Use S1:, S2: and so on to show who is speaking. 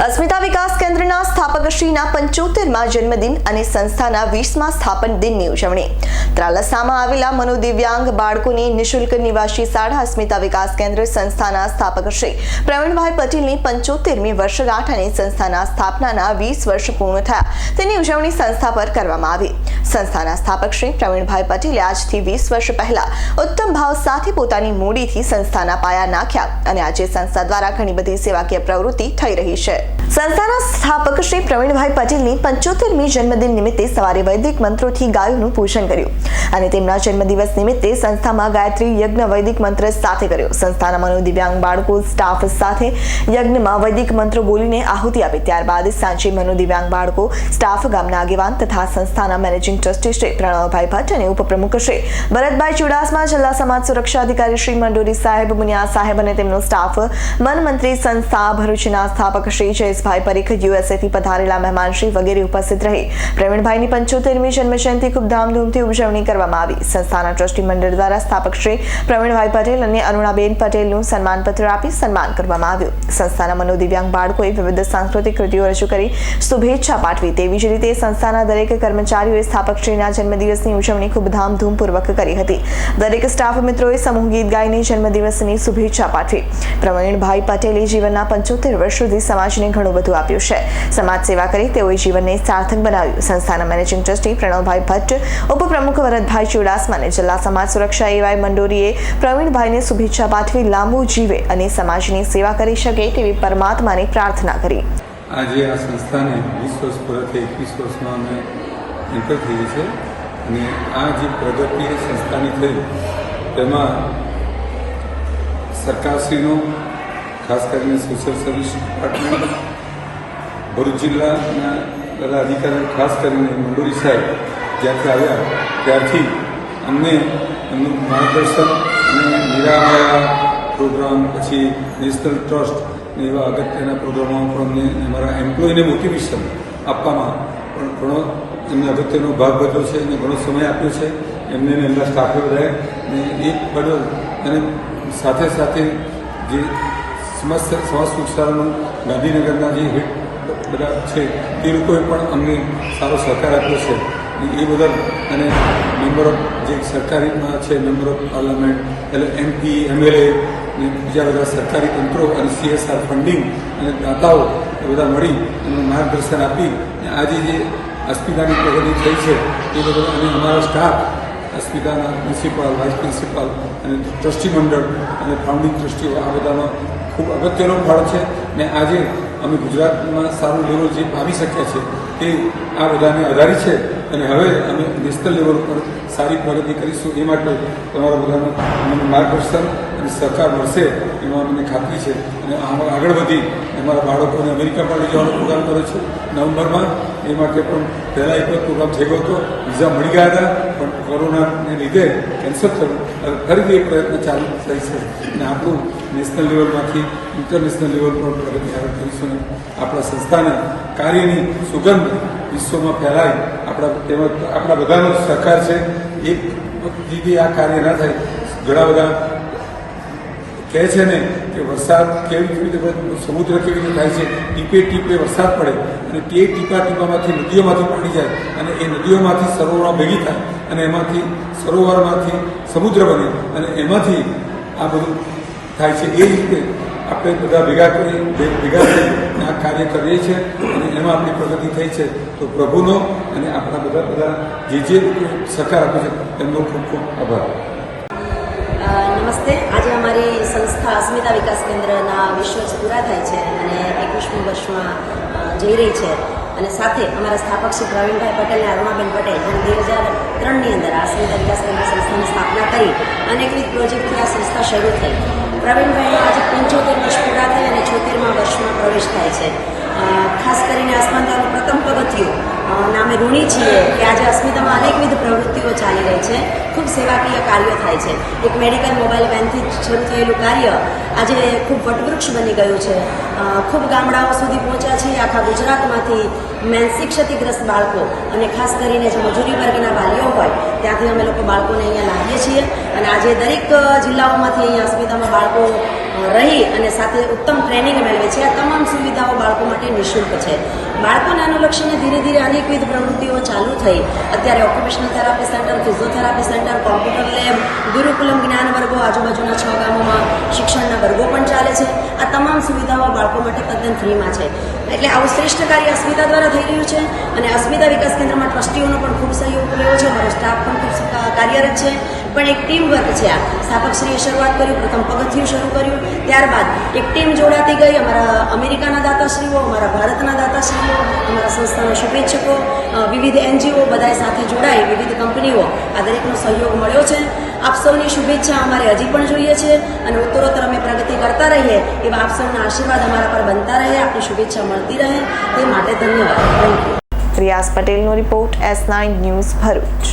S1: અસ્મિતા વિકાસ કેન્દ્રના સ્થાપક શ્રીના પંચોતેરમાં જન્મદિન અને સંસ્થાના વીસમાં સ્થાપન દિનની ઉજવણી. ત્રાલસામાં આવેલા મનોદિવ્યાંગ બાળકોની નિઃશુલ્ક નિવાસી શાળા અસ્મિતા વિકાસ કેન્દ્ર સંસ્થાના સ્થાપક શ્રી પ્રવીણભાઈ પટેલની પંચોતેરમી વર્ષગાંઠ અને સંસ્થાના સ્થાપનાના વીસ વર્ષ પૂર્ણ થયા. તેની ઉજવણી સંસ્થા પર કરવામાં આવી. સંસ્થાના સ્થાપક શ્રી પ્રવીણભાઈ પટેલે આજથી વીસ વર્ષ પહેલા ઉત્તમ ભાવ સાથે પોતાની મૂડીથી સંસ્થાના પાયા નાખ્યા અને આજે સંસ્થા દ્વારા ઘણી બધી સેવાકીય પ્રવૃત્તિ થઈ રહી છે. સંસ્થાના સ્થાપક શ્રી પ્રવીણભાઈ પટેલની પંચોતેરમી જન્મદિન નિમિત્તે સવારે વૈદિક મંત્રોથી ગાયોનું પૂજન કર્યું અને તેમના જન્મદિવસ નિમિત્તે સંસ્થામાં ગાયત્રી યજ્ઞ વૈદિક મંત્ર સાથે કર્યો. સંસ્થાના મનોદિવ્યાંગ બાળકો સ્ટાફ સાથે યજ્ઞમાં વૈદિક મંત્રો બોલીને આહુતિ આપી. ત્યારબાદ સાંજે મનોદિવ્યાંગ બાળકો સ્ટાફ ગામના આગેવાન તથા સંસ્થાના મેનેજિંગ ટ્રસ્ટી શ્રી પ્રણવભાઈ ભટ્ટ અને ઉપપ્રમુખ શ્રી ભરતભાઈ ચુડાસમા, જિલ્લા સમાજ સુરક્ષા અધિકારી શ્રી મંડોરી સાહેબ મુનિયા સાહેબ અને તેમનો સ્ટાફ મન મંત્રી સંસ્થા ભરૂચના સ્થાપક શ્રી જયેશભાઈ પરીખ યુએસએથી પધારેલા મહેમાનશ્રી વગેરે ઉપસ્થિત રહી. પ્રવીણભાઈની પંચોતેરમી જન્મજયંતિ ખૂબ ધામધૂમથી ઉજવણી કરવામાં આવી. સંસ્થાના ટ્રસ્ટી મંડળ દ્વારા સ્થાપક શ્રી પ્રવીણભાઈ પટેલ અને અરુણાબેન પટેલનું સન્માનપત્ર આપી સન્માન કરવામાં આવ્યું. સંસ્થાના મનોદિવ્યાંગ બાળકોએ વિવિધ સાંસ્કૃતિક કૃતિઓ રજૂ કરી શુભેચ્છા પાઠવી. તેવી જ રીતે સંસ્થાના દરેક કર્મચારીઓએ સ્થાપકશ્રીના જન્મદિવસની ઉજવણી ખૂબ ધામધૂમપૂર્વક કરી હતી. દરેક સ્ટાફ મિત્રોએ સમૂહ ગીત ગાઈને જન્મદિવસની શુભેચ્છા પાઠવી. પ્રવીણભાઈ પટેલે જીવનના પંચોતેર વર્ષ સુધી સમાજને ઘણું બધું આપ્યું છે. સમાજ સેવા કરી તેઓએ જીવનને સાર્થક બનાવ્યું. સંસ્થાના મેનેજિંગ ટ્રસ્ટી પ્રણવભાઈ ભટ્ટ, ઉપપ્રમુખ વરદભાઈ ચુડાસમા અને જિલ્લા સમાજ સુરક્ષા એવાય મંડોરીએ પ્રવીણભાઈને શુભેચ્છા પાઠવી લાંબુ જીવે અને સમાજની સેવા કરી શકે તેવી પરમાત્માની પ્રાર્થના કરી.
S2: આજે આ સંસ્થાને વીસ વર્ષ પરથી એકવીસ વર્ષમાં અમે એન્ટર થઈએ છે અને આ જે પ્રગતિ સંસ્થાની થઈ, તેમાં સરકારશ્રીનો, ખાસ કરીને સોશિયલ સર્વિસ ડિપાર્ટમેન્ટ ભરૂચ જિલ્લાના બધા અધિકારીઓ, ખાસ કરીને મંડોરી સાહેબ, જ્યાંથી આવ્યા, ત્યારથી અમને એમનું માર્ગદર્શન અને નિરામયા પ્રોગ્રામ, પછી નેશનલ ટ્રસ્ટ એવા અગત્યના પ્રોગ્રામોમાં પણ અમને અમારા એમ્પ્લોયને મોટિવેશન આપવામાં પણ ઘણો એમને અગત્યનો ભાગ ભજવ્યો છે અને ઘણો સમય આપ્યો છે. એમને એમના સ્ટાફે બધાએ અને એ બદલ અને સાથે સાથે જે સમસ્ત સમાજ સુરક્ષાનું ગાંધીનગરના જે હિટ બધા છે તે લોકોએ પણ અમને સારો સહકાર આપ્યો છે. એ બધા અને મેમ્બર ઓફ જે સરકારીમાં છે મેમ્બર ઓફ પાર્લામેન્ટ એટલે એમપી એમએલએ ને બીજા બધા સરકારી તંત્રો અને સીએસઆર ફંડિંગ અને દાતાઓ એ બધા મળી એમનું માર્ગદર્શન આપી. અને આજે જે અસ્મિતાની પ્રગતિ થઈ છે, એ બધા અને અમારા સ્ટાફ અસ્મિતાના પ્રિન્સિપાલ વાઇસ પ્રિન્સિપાલ અને ટ્રસ્ટી મંડળ અને ફાઉન્ડિંગ ટ્રસ્ટીઓ આ બધાનો ખૂબ અગત્યનો ફાળો છે ને આજે અમે ગુજરાતમાં સારું લેવલ જે પામી શક્યા છે તે આ બધાને આધારિત છે અને હવે અમે નેશનલ લેવલ પર સારી પ્રગતિ કરીશું એ માટે તમારા બધાનું માર્ગદર્શન સહકાર મળશે, એમાં મને ખાતરી છે. અને આગળ વધી અમારા બાળકોને અમેરિકા પણ લઈ જવાનો પ્રોગ્રામ કર્યો છે. નવેમ્બરમાં એ માટે પણ પહેલાં એક પ્રોગ્રામ થઈ હતો. વિઝા મળી ગયા હતા, પણ કોરોનાને લીધે કેન્સલ થયું. હવે ફરીથી એ પ્રયત્ન ચાલુ થઈ છે. અને આપણું નેશનલ લેવલમાંથી ઇન્ટરનેશનલ લેવલ પર પ્રગતિ આગળ કરીશું આપણા સંસ્થાના કાર્યની સુગંધ વિશ્વમાં ફેલાય. આપણા તેમજ આપણા બધાનો સહકાર છે. એક દીદી આ કાર્ય ના થાય, ઘણા બધા કહે છે ને કે વરસાદ કેવી રીતે સમુદ્ર કેવી રીતે થાય છે, ટીપે ટીપે વરસાદ પડે અને તે ટીપા ટીપામાંથી નદીઓમાંથી પાણી જાય અને એ નદીઓમાંથી સરોવરો ભેગી થાય અને એમાંથી સરોવરમાંથી સમુદ્ર બને અને એમાંથી આ બધું થાય છે. એ રીતે આપણે બધા ભેગા કરી ભેગા થઈ આ કાર્ય કરીએ છીએ અને એમાં આપણી પ્રગતિ થઈ છે. તો પ્રભુનો અને આપણા બધા બધા જે જે સહકાર આપે છે તેમનો ખૂબ ખૂબ આભાર.
S3: નમસ્તે. આજે અમારી સંસ્થા અસ્મિતા વિકાસ કેન્દ્રના વિશ્વ વર્ષ પૂરા થાય છે અને એકવીસમી વર્ષમાં જઈ રહી છે. અને સાથે અમારા સ્થાપક શ્રી પ્રવીણભાઈ પટેલ અને અરુણાબેન પટેલ જેણે બે હજાર ત્રણની અંદર આ અસ્મિતા વિકાસ કેન્દ્ર સંસ્થાની સ્થાપના કરી અનેકવિધ પ્રોજેક્ટથી આ સંસ્થા શરૂ થઈ. પ્રવીણભાઈ આજે પંચોતેર વર્ષ પૂરા થઈ અને છોતેરમાં વર્ષમાં પ્રવેશ થાય છે. ખાસ કરીને અસ્મિતાનું પ્રથમ પગથિયું નામે ઋણી છીએ કે આજે અસ્મિતામાં અનેકવિધ પ્રવૃત્તિઓ ચાલી રહી છે. ખૂબ સેવાકીય કાર્યો થાય છે. એક મેડિકલ મોબાઈલ વેનથી શરૂ થયેલું કાર્ય આજે ખૂબ વટવૃક્ષ બની ગયું છે. ખૂબ ગામડાઓ સુધી પહોંચ્યા છે આખા ગુજરાતમાંથી. માનસિક ક્ષતિગ્રસ્ત બાળકો અને ખાસ કરીને જે મજૂરી વર્ગના વાલીઓ હોય ત્યાંથી અમે લોકો બાળકોને અહીંયા લાવીએ છીએ. અને આજે દરેક જિલ્લાઓમાંથી અહીંયા અસ્મિતામાં બાળકો રહી અને સાથે ઉત્તમ ટ્રેનિંગ મેળવે છે. આ તમામ સુવિધાઓ બાળકો માટે નિઃશુલ્ક છે. બાળકોને અનુલક્ષીને ધીરે ધીરે અનેકવિધ પ્રવૃત્તિઓ ચાલુ થઈ. અત્યારે occupational therapy centre physiotherapy centre computer lab Gurukulam જ્ઞાન વર્ગો, આજુબાજુના છ ગામોમાં શિક્ષણના વર્ગો પણ ચાલે છે. આ તમામ સુવિધાઓ બાળકો માટે તદ્દન ફ્રીમાં છે. એટલે આવું શ્રેષ્ઠ કાર્ય અસ્મિતા દ્વારા થઈ રહ્યું છે. અને અસ્મિતા વિકાસ કેન્દ્રમાં ટ્રસ્ટીઓનો પણ ખૂબ સહયોગ રહ્યો છે. મારો સ્ટાફ પણ કાર્યરત છે. પણ એક ટીમ વર્ક છે આ. સ્થાપકશ્રીએ શરૂઆત કર્યું, પ્રથમ પગથિયું શરૂ કર્યું. ત્યારબાદ એક ટીમ જોડાતી ગઈ. અમારા અમેરિકાના દાતાશ્રીઓ, અમારા ભારતના દાતાશ્રીઓ, અમારા સંસ્થાના શુભેચ્છકો વિવિધ એનજીઓ બધાએ સાથે જોડાઈ, વિવિધ કંપનીઓ. આ દરેકનો સહયોગ મળ્યો છે. આપ સૌની શુભેચ્છા અમારે હજી પણ જોઈએ છે અને ઉત્તરોત્તર અમે પ્રગતિ કરતા રહીએ એવા આપ સૌના આશીર્વાદ અમારા પર બનતા રહે, આપની શુભેચ્છા મળતી રહે. તે માટે ધન્યવાદ. થેન્ક યુ
S1: રિયાઝ પટેલનો report S nine news Bharuch.